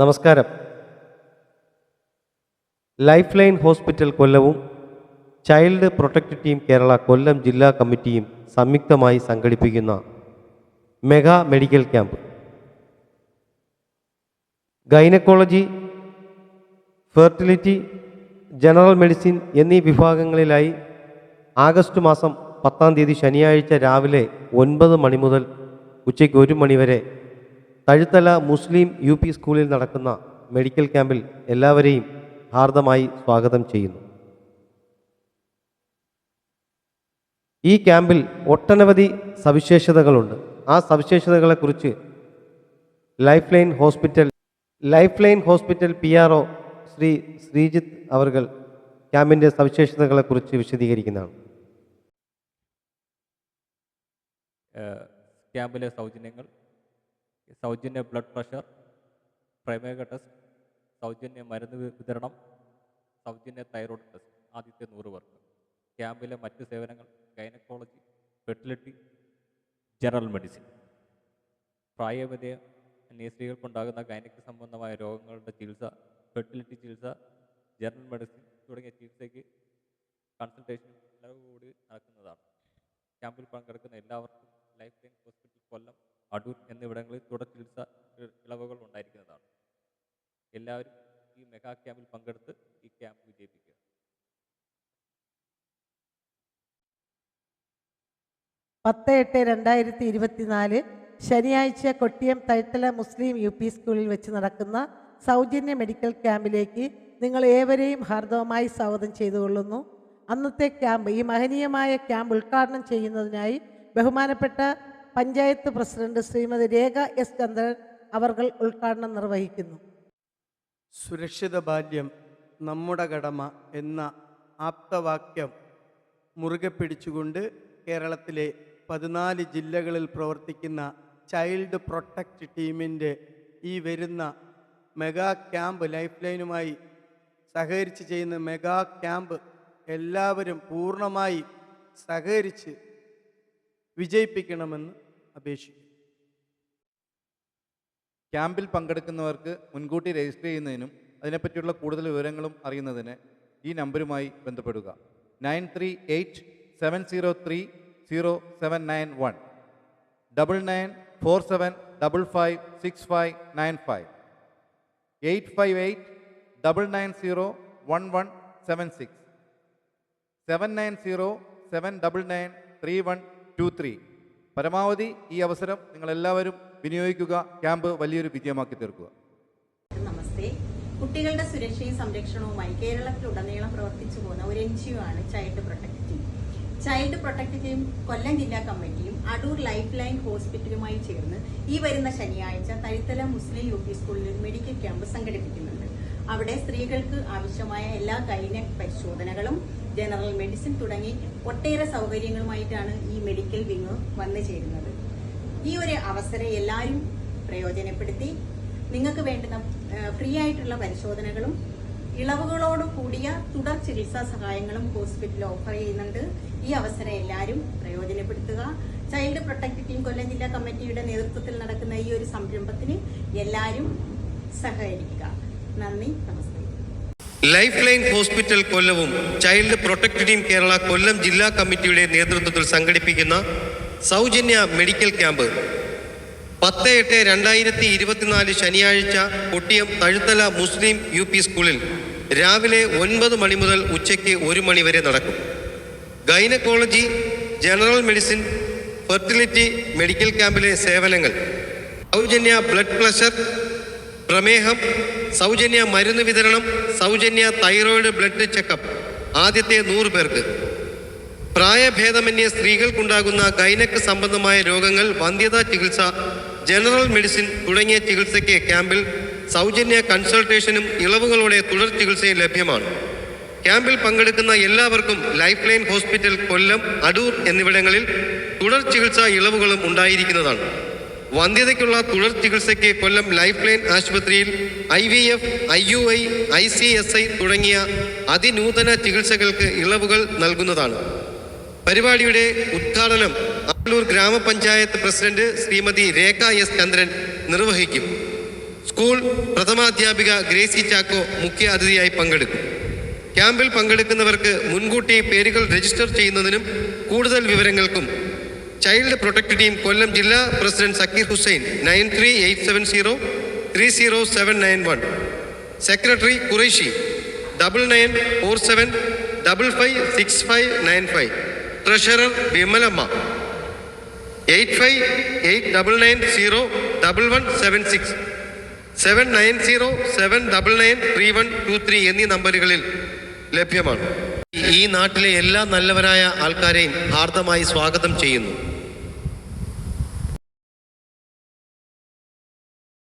നമസ്കാരം. Life line hospital കൊല്ലവും child protect team Kerala Kollam ജില്ലാ കമ്മിറ്റിയും സംയുക്തമായി സംഘടിപ്പിക്കുന്ന mega medical camp. Gynaecology fertility general medicine എന്നീ വിഭാഗങ്ങളിലായി ആഗസ്റ്റ് മാസം പത്താം തീയതി ശനിയാഴ്ച രാവിലെ ഒൻപത് മണി മുതൽ ഉച്ചയ്ക്ക് ഒരു മണി വരെ തഴുത്തല മുസ്ലിം യു പി സ്കൂളിൽ നടക്കുന്ന മെഡിക്കൽ ക്യാമ്പിൽ എല്ലാവരെയും ഹാർദമായി സ്വാഗതം ചെയ്യുന്നു. ഈ ക്യാമ്പിൽ ഒട്ടനവധി സവിശേഷതകളുണ്ട്. ആ സവിശേഷതകളെക്കുറിച്ച് life line hospital life line hospital P R O Shri Sreejith അവർ ക്യാമ്പിന്റെ സവിശേഷതകളെക്കുറിച്ച് വിശദീകരിക്കുന്നതാണ്. ക്യാമ്പിലെ സൗജന്യങ്ങൾ സൗജന്യ ബ്ലഡ് പ്രഷർ പ്രമേഹ ടെസ്റ്റ് സൗജന്യ മരുന്ന് വിതരണം സൗജന്യ തൈറോയ്ഡ് ടെസ്റ്റ് ആദ്യത്തെ നൂറ് പേർക്ക്. ക്യാമ്പിലെ മറ്റ് സേവനങ്ങൾ ഗൈനക്കോളജി ഫെർട്ടിലിറ്റി ജനറൽ മെഡിസിൻ പ്രായവധിയ സ്ത്രീകൾക്കുണ്ടാകുന്ന ഗൈനക്ക് സംബന്ധമായ രോഗങ്ങളുടെ ചികിത്സ ഫെർട്ടിലിറ്റി ചികിത്സ ജനറൽ മെഡിസിൻ തുടങ്ങിയ ചികിത്സയ്ക്ക് കൺസൾട്ടേഷൻ കൂടി നടക്കുന്നതാണ്. ക്യാമ്പിൽ പങ്കെടുക്കുന്ന എല്ലാവർക്കും life line hospital Kollam Adoor എന്നിവിടങ്ങളിൽ തുടർ ചികിത്സ ഇ- ഇളവുകൾ ഉണ്ടായിരിക്കുന്നതാണ്. എല്ലാവരും ഈ മെഗാ ക്യാമ്പിൽ പങ്കെടുത്ത് ഈ ക്യാമ്പ് വിജയിപ്പിക്കുക. പത്ത് എട്ട് രണ്ടായിരത്തി ഇരുപത്തിനാല് ശനിയാഴ്ച Kottiyam Thaithala Muslim U P സ്കൂളിൽ വെച്ച് നടക്കുന്ന സൗജന്യ മെഡിക്കൽ ക്യാമ്പിലേക്ക് നിങ്ങൾ ഏവരെയും ഹാർദവമായി സ്വാഗതം ചെയ്തുകൊള്ളുന്നു. അന്നത്തെ ക്യാമ്പ് ഈ മഹനീയമായ ക്യാമ്പ് ഉദ്ഘാടനം ചെയ്യുന്നതിനായി ബഹുമാനപ്പെട്ട പഞ്ചായത്ത് പ്രസിഡന്റ് ശ്രീമതി രേഖ എസ് ചന്ദ്രൻ അവർകൾ ഉദ്ഘാടനം നിർവഹിക്കുന്നു. സുരക്ഷിത ബാല്യം നമ്മുടെ കടമ എന്ന ആപ്തവാക്യം മുറുകെ പിടിച്ചുകൊണ്ട് കേരളത്തിലെ പതിനാല് ജില്ലകളിൽ പ്രവർത്തിക്കുന്ന ചൈൽഡ് പ്രൊട്ടക്റ്റ് ടീമിന്റെ ഈ വരുന്ന മെഗാ ക്യാമ്പ് ലൈഫ് ലൈനുമായി സഹകരിച്ച് ചെയ്യുന്ന മെഗാ ക്യാമ്പ് എല്ലാവരും പൂർണമായി സഹകരിച്ച് വിജയിപ്പിക്കണമെന്ന് അപേക്ഷിക്കുന്നു ക്യാമ്പിൽ പങ്കെടുക്കുന്നവർക്ക് മുൻകൂട്ടി രജിസ്റ്റർ ചെയ്യുന്നതിനും അതിനെപ്പറ്റിയുള്ള കൂടുതൽ വിവരങ്ങളും അറിയുന്നതിന് ഈ നമ്പരുമായി ബന്ധപ്പെടുക. Nine three eight seven zero three zero seven nine one. Double nine four seven double five six five nine five. Eight five eight double nine zero one one seven six. Seven nine zero seven double nine three one two three. പരമാവധി ഈ അവസരം നിങ്ങൾ എല്ലാവരും വിനിയോഗിക്കുക. Camp വലിയൊരു വിജയമാക്കി തീർക്കുക. നമസ്തേ. കുട്ടികളുടെ സുരക്ഷയും സംരക്ഷണവുമായി കേരളത്തിലുടനീളം പ്രവർത്തിച്ചു പോകുന്ന ഒരു എൻ ജി ഒ ആണ് child protect team. Child protect team Kollam ജില്ലാ കമ്മിറ്റിയും അടൂർ ലൈഫ് ലൈൻ ഹോസ്പിറ്റലുമായി ചേർന്ന് ഈ വരുന്ന ശനിയാഴ്ച തഴുത്തല മുസ്ലിം യു പി സ്കൂളിൽ മെഡിക്കൽ ക്യാമ്പ് സംഘടിപ്പിക്കുന്നുണ്ട്. അവിടെ സ്ത്രീകൾക്ക് ആവശ്യമായ എല്ലാ കൈനക് പരിശോധനകളും ജനറൽ മെഡിസിൻ തുടങ്ങി ഒട്ടേറെ സൗകര്യങ്ങളുമായിട്ടാണ് ഈ മെഡിക്കൽ വിങ് വന്നു ചേരുന്നത്. ഈ ഒരു അവസരം എല്ലാവരും പ്രയോജനപ്പെടുത്തി. നിങ്ങൾക്ക് വേണ്ടുന്ന ഫ്രീ ആയിട്ടുള്ള പരിശോധനകളും ഇളവുകളോട് കൂടിയ തുടർ ചികിത്സാ സഹായങ്ങളും ഹോസ്പിറ്റൽ ഓഫർ ചെയ്യുന്നുണ്ട്. ഈ അവസരം എല്ലാവരും പ്രയോജനപ്പെടുത്തുക. ചൈൽഡ് പ്രൊട്ടക്ട് ടീം കൊല്ലം ജില്ലാ കമ്മിറ്റിയുടെ നേതൃത്വത്തിൽ നടക്കുന്ന ഈ ഒരു സംരംഭത്തിന് എല്ലാവരും സഹകരിക്കുക. നന്ദി. ലൈഫ് ലൈൻ ഹോസ്പിറ്റൽ കൊല്ലവും child protect team Kerala Kollam ജില്ലാ കമ്മിറ്റിയുടെ നേതൃത്വത്തിൽ സംഘടിപ്പിക്കുന്ന സൗജന്യ മെഡിക്കൽ ക്യാമ്പ്. പത്ത് എട്ട് രണ്ടായിരത്തി ഇരുപത്തിനാല് ശനിയാഴ്ച Kottiyam Thazhuthala Muslim U P സ്കൂളിൽ രാവിലെ ഒൻപത് മണി മുതൽ ഉച്ചയ്ക്ക് ഒരു മണി വരെ നടക്കും. Gynaecology general medicine fertility medical ക്യാമ്പിലെ സേവനങ്ങൾ സൗജന്യ ബ്ലഡ് പ്രഷർ പ്രമേഹം സൗജന്യ മരുന്ന് വിതരണം സൗജന്യ തൈറോയിഡ് ബ്ലഡ് ചെക്കപ്പ് ആദ്യത്തെ നൂറ് പേർക്ക്. പ്രായഭേദമന്യേ സ്ത്രീകൾക്കുണ്ടാകുന്ന ഗൈനക്ക് സംബന്ധമായ രോഗങ്ങൾ വന്ധ്യതാ ചികിത്സ ജനറൽ മെഡിസിൻ തുടങ്ങിയ ചികിത്സയ്ക്ക് ക്യാമ്പിൽ സൗജന്യ കൺസൾട്ടേഷനും ഇളവുകളോടെ തുടർ ചികിത്സയും ലഭ്യമാണ്. ക്യാമ്പിൽ പങ്കെടുക്കുന്ന എല്ലാവർക്കും life line hospital Kollam Adoor എന്നിവിടങ്ങളിൽ തുടർ ചികിത്സാ ഇളവുകളും ഉണ്ടായിരിക്കുന്നതാണ്. വന്ധ്യതയ്ക്കുള്ള തുടർ ചികിത്സയ്ക്ക് കൊല്ലം ലൈഫ് ലൈൻ ആശുപത്രിയിൽ I V F I U I I C S I തുടങ്ങിയ അതിനൂതന ചികിത്സകൾക്ക് ഇളവുകൾ നൽകുന്നതാണ്. പരിപാടിയുടെ ഉദ്ഘാടനം ആലൂർ ഗ്രാമപഞ്ചായത്ത് പ്രസിഡന്റ് ശ്രീമതി രേഖ എസ് ചന്ദ്രൻ നിർവഹിക്കും. സ്കൂൾ പ്രഥമാധ്യാപിക ഗ്രേസി ചാക്കോ മുഖ്യ അതിഥിയായി പങ്കെടുക്കും. ക്യാമ്പിൽ പങ്കെടുക്കുന്നവർക്ക് മുൻകൂട്ടി പേരുകൾ രജിസ്റ്റർ ചെയ്യുന്നതിനും കൂടുതൽ വിവരങ്ങൾക്കും ചൈൽഡ് പ്രൊട്ടക്ട് ടീം കൊല്ലം ജില്ലാ president Zakir Hussain nine three eight seven zero three zero seven nine one. Secretary Qureshi double nine four seven double five six five nine five. Treasurer Vimalamma eight five eight double nine zero double one seven six. Seven nine zero seven double nine three one two three എന്നീ നമ്പറുകളിൽ ലഭ്യമാണ്. ഈ നാട്ടിലെ എല്ലാ നല്ലവരായ ആൾക്കാരെയും ഹാർദമായി സ്വാഗതം ചെയ്യുന്നു.